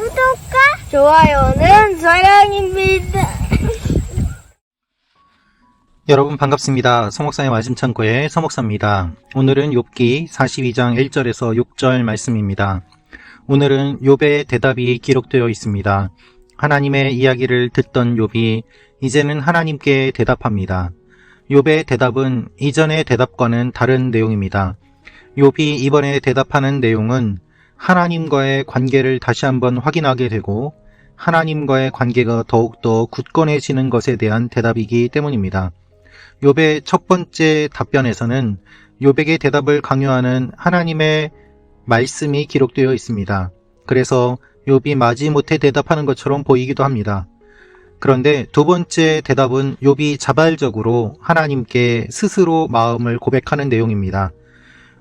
구독과 좋아요는 사랑입니다. 여러분 반갑습니다. 서목사의 말씀창고의 서목사입니다. 오늘은 욥기 42장 1절에서 6절 말씀입니다. 오늘은 욥의 대답이 기록되어 있습니다. 하나님의 이야기를 듣던 욥이 이제는 하나님께 대답합니다. 욥의 대답은 이전의 대답과는 다른 내용입니다. 욥이 이번에 대답하는 내용은 하나님과의 관계를 다시 한번 확인하게 되고 하나님과의 관계가 더욱더 굳건해지는 것에 대한 대답이기 때문입니다. 욥의 첫 번째 답변에서는 욥에게 대답을 강요하는 하나님의 말씀이 기록되어 있습니다. 그래서 욥이 마지못해 대답하는 것처럼 보이기도 합니다. 그런데 두 번째 대답은 욥이 자발적으로 하나님께 스스로 마음을 고백하는 내용입니다.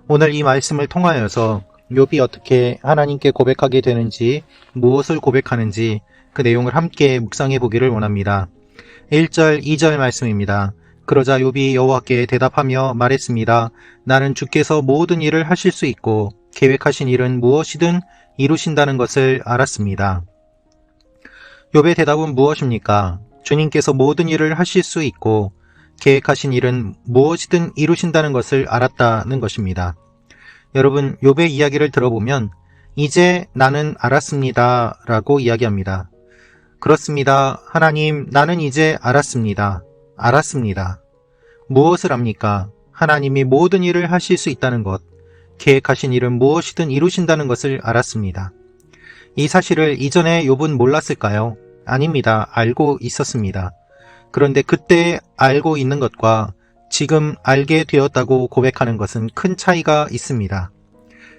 오늘 이 말씀을 통하여서 욥이 어떻게 하나님께 고백하게 되는지, 무엇을 고백하는지 그 내용을 함께 묵상해 보기를 원합니다. 1절, 2절 말씀입니다. 그러자 욥이 여호와께 대답하며 말했습니다. 나는 주께서 모든 일을 하실 수 있고 계획하신 일은 무엇이든 이루신다는 것을 알았습니다. 욥의 대답은 무엇입니까? 주님께서 모든 일을 하실 수 있고 계획하신 일은 무엇이든 이루신다는 것을 알았다는 것입니다. 여러분, 욥의 이야기를 들어보면 이제 나는 알았습니다. 라고 이야기합니다. 그렇습니다. 하나님, 나는 이제 알았습니다. 알았습니다. 무엇을 합니까? 하나님이 모든 일을 하실 수 있다는 것, 계획하신 일은 무엇이든 이루신다는 것을 알았습니다. 이 사실을 이전에 욥은 몰랐을까요? 아닙니다. 알고 있었습니다. 그런데 그때 알고 있는 것과 지금 알게 되었다고 고백하는 것은 큰 차이가 있습니다.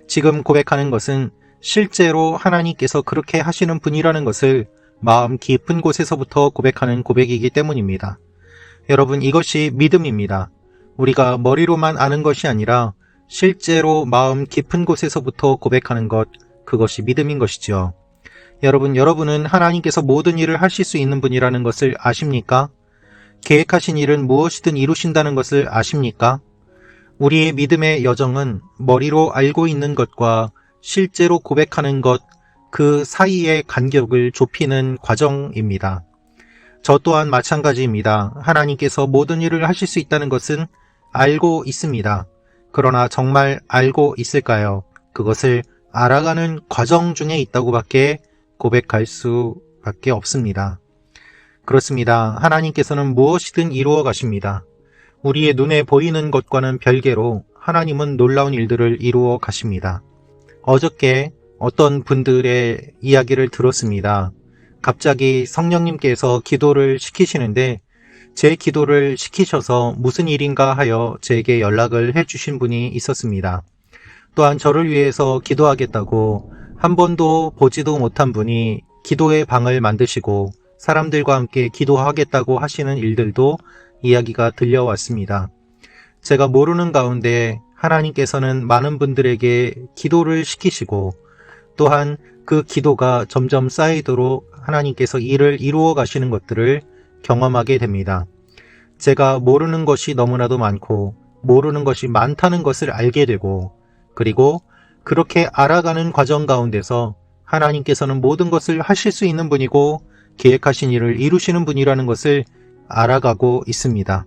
지금 고백하는 것은 실제로 하나님께서 그렇게 하시는 분이라는 것을 마음 깊은 곳에서부터 고백하는 고백이기 때문입니다. 여러분, 이것이 믿음입니다. 우리가 머리로만 아는 것이 아니라 실제로 마음 깊은 곳에서부터 고백하는 것, 그것이 믿음인 것이지요. 여러분, 여러분은 하나님께서 모든 일을 하실 수 있는 분이라는 것을 아십니까? 계획하신 일은 무엇이든 이루신다는 것을 아십니까? 우리의 믿음의 여정은 머리로 알고 있는 것과 실제로 고백하는 것, 그 사이의 간격을 좁히는 과정입니다. 저 또한 마찬가지입니다. 하나님께서 모든 일을 하실 수 있다는 것은 알고 있습니다. 그러나 정말 알고 있을까요? 그것을 알아가는 과정 중에 있다고 밖에 고백할 수 밖에 없습니다. 그렇습니다. 하나님께서는 무엇이든 이루어 가십니다. 우리의 눈에 보이는 것과는 별개로 하나님은 놀라운 일들을 이루어 가십니다. 어저께 어떤 분들의 이야기를 들었습니다. 갑자기 성령님께서 기도를 시키시는데 제 기도를 시키셔서 무슨 일인가 하여 제게 연락을 해주신 분이 있었습니다. 또한 저를 위해서 기도하겠다고 한 번도 보지도 못한 분이 기도의 방을 만드시고 사람들과 함께 기도하겠다고 하시는 일들도 이야기가 들려왔습니다. 제가 모르는 가운데 하나님께서는 많은 분들에게 기도를 시키시고 또한 그 기도가 점점 쌓이도록 하나님께서 일을 이루어 가시는 것들을 경험하게 됩니다. 제가 모르는 것이 너무나도 많고 모르는 것이 많다는 것을 알게 되고 그리고 그렇게 알아가는 과정 가운데서 하나님께서는 모든 것을 하실 수 있는 분이고 계획하신 일을 이루시는 분이라는 것을 알아가고 있습니다.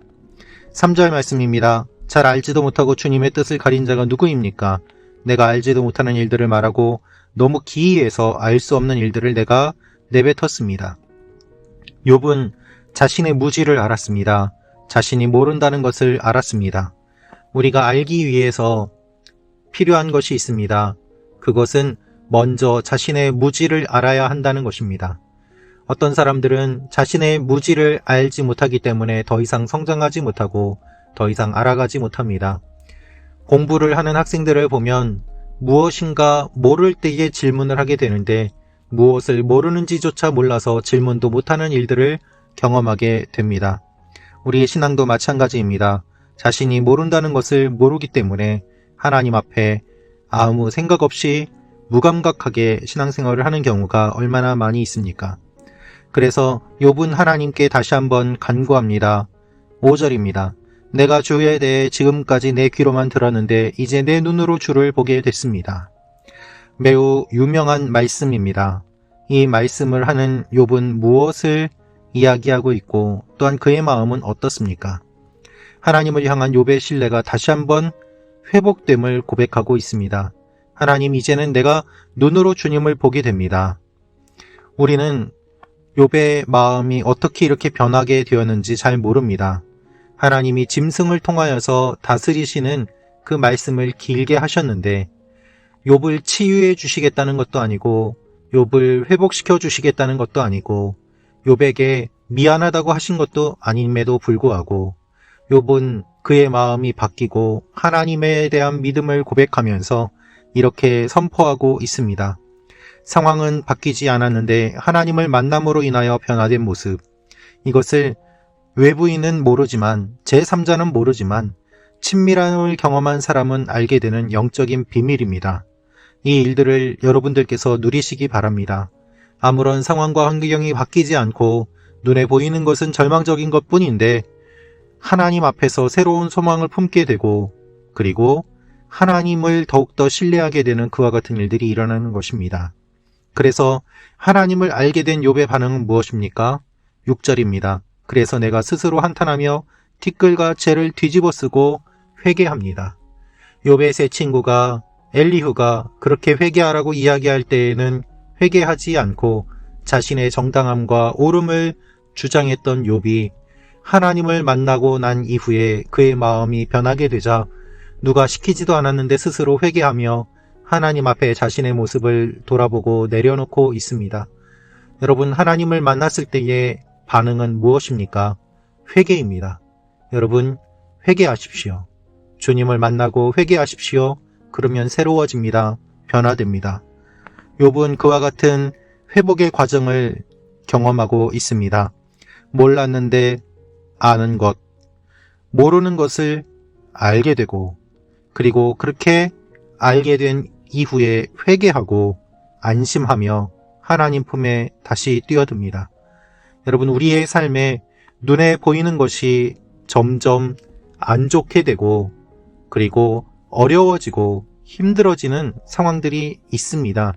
3절 말씀입니다. 잘 알지도 못하고 주님의 뜻을 가린 자가 누구입니까? 내가 알지도 못하는 일들을 말하고 너무 기이해서 알 수 없는 일들을 내가 내뱉었습니다. 욥은 자신의 무지를 알았습니다. 자신이 모른다는 것을 알았습니다. 우리가 알기 위해서 필요한 것이 있습니다. 그것은 먼저 자신의 무지를 알아야 한다는 것입니다. 어떤 사람들은 자신의 무지를 알지 못하기 때문에 더 이상 성장하지 못하고 더 이상 알아가지 못합니다. 공부를 하는 학생들을 보면 무엇인가 모를 때에 질문을 하게 되는데 무엇을 모르는지조차 몰라서 질문도 못하는 일들을 경험하게 됩니다. 우리의 신앙도 마찬가지입니다. 자신이 모른다는 것을 모르기 때문에 하나님 앞에 아무 생각 없이 무감각하게 신앙생활을 하는 경우가 얼마나 많이 있습니까? 그래서 욥은 하나님께 다시 한번 간구합니다. 5절입니다. 내가 주에 대해 지금까지 내 귀로만 들었는데 이제 내 눈으로 주를 보게 됐습니다. 매우 유명한 말씀입니다. 이 말씀을 하는 욥은 무엇을 이야기하고 있고 또한 그의 마음은 어떻습니까? 하나님을 향한 욥의 신뢰가 다시 한번 회복됨을 고백하고 있습니다. 하나님 이제는 내가 눈으로 주님을 보게 됩니다. 우리는 욥의 마음이 어떻게 이렇게 변하게 되었는지 잘 모릅니다. 하나님이 짐승을 통하여서 다스리시는 그 말씀을 길게 하셨는데 욥을 치유해 주시겠다는 것도 아니고 욥을 회복시켜 주시겠다는 것도 아니고 욥에게 미안하다고 하신 것도 아님에도 불구하고 욥은 그의 마음이 바뀌고 하나님에 대한 믿음을 고백하면서 이렇게 선포하고 있습니다. 상황은 바뀌지 않았는데 하나님을 만남으로 인하여 변화된 모습. 이것을 외부인은 모르지만 제3자는 모르지만 친밀함을 경험한 사람은 알게 되는 영적인 비밀입니다. 이 일들을 여러분들께서 누리시기 바랍니다. 아무런 상황과 환경이 바뀌지 않고 눈에 보이는 것은 절망적인 것 뿐인데 하나님 앞에서 새로운 소망을 품게 되고 그리고 하나님을 더욱더 신뢰하게 되는 그와 같은 일들이 일어나는 것입니다. 그래서 하나님을 알게 된 욥의 반응은 무엇입니까? 6절입니다. 그래서 내가 스스로 한탄하며 티끌과 재를 뒤집어 쓰고 회개합니다. 욥의 세 친구가 엘리후가 그렇게 회개하라고 이야기할 때에는 회개하지 않고 자신의 정당함과 옳음을 주장했던 욥이 하나님을 만나고 난 이후에 그의 마음이 변하게 되자 누가 시키지도 않았는데 스스로 회개하며 하나님 앞에 자신의 모습을 돌아보고 내려놓고 있습니다. 여러분, 하나님을 만났을 때의 반응은 무엇입니까? 회개입니다. 여러분, 회개하십시오. 주님을 만나고 회개하십시오. 그러면 새로워집니다. 변화됩니다. 욥은 그와 같은 회복의 과정을 경험하고 있습니다. 몰랐는데 아는 것, 모르는 것을 알게 되고, 그리고 그렇게 알게 된 이후에 회개하고 안심하며 하나님 품에 다시 뛰어듭니다. 여러분, 우리의 삶에 눈에 보이는 것이 점점 안 좋게 되고, 그리고 어려워지고 힘들어지는 상황들이 있습니다.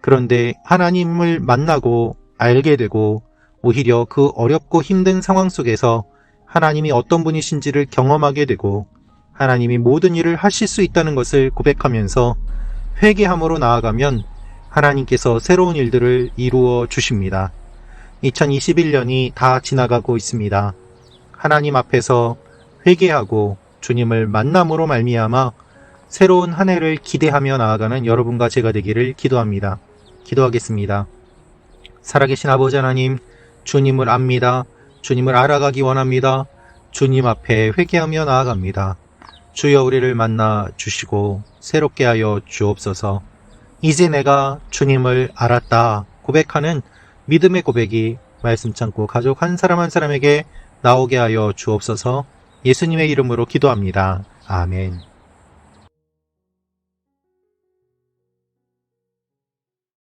그런데 하나님을 만나고 알게 되고, 오히려 그 어렵고 힘든 상황 속에서 하나님이 어떤 분이신지를 경험하게 되고, 하나님이 모든 일을 하실 수 있다는 것을 고백하면서 회개함으로 나아가면 하나님께서 새로운 일들을 이루어 주십니다. 2021년이 다 지나가고 있습니다. 하나님 앞에서 회개하고 주님을 만남으로 말미암아 새로운 한 해를 기대하며 나아가는 여러분과 제가 되기를 기도합니다. 기도하겠습니다. 살아계신 아버지 하나님, 주님을 압니다. 주님을 알아가기 원합니다. 주님 앞에 회개하며 나아갑니다. 주여 우리를 만나 주시고 새롭게 하여 주옵소서. 이제 내가 주님을 알았다 고백하는 믿음의 고백이 말씀 참고 가족 한 사람 한 사람에게 나오게 하여 주옵소서. 예수님의 이름으로 기도합니다. 아멘.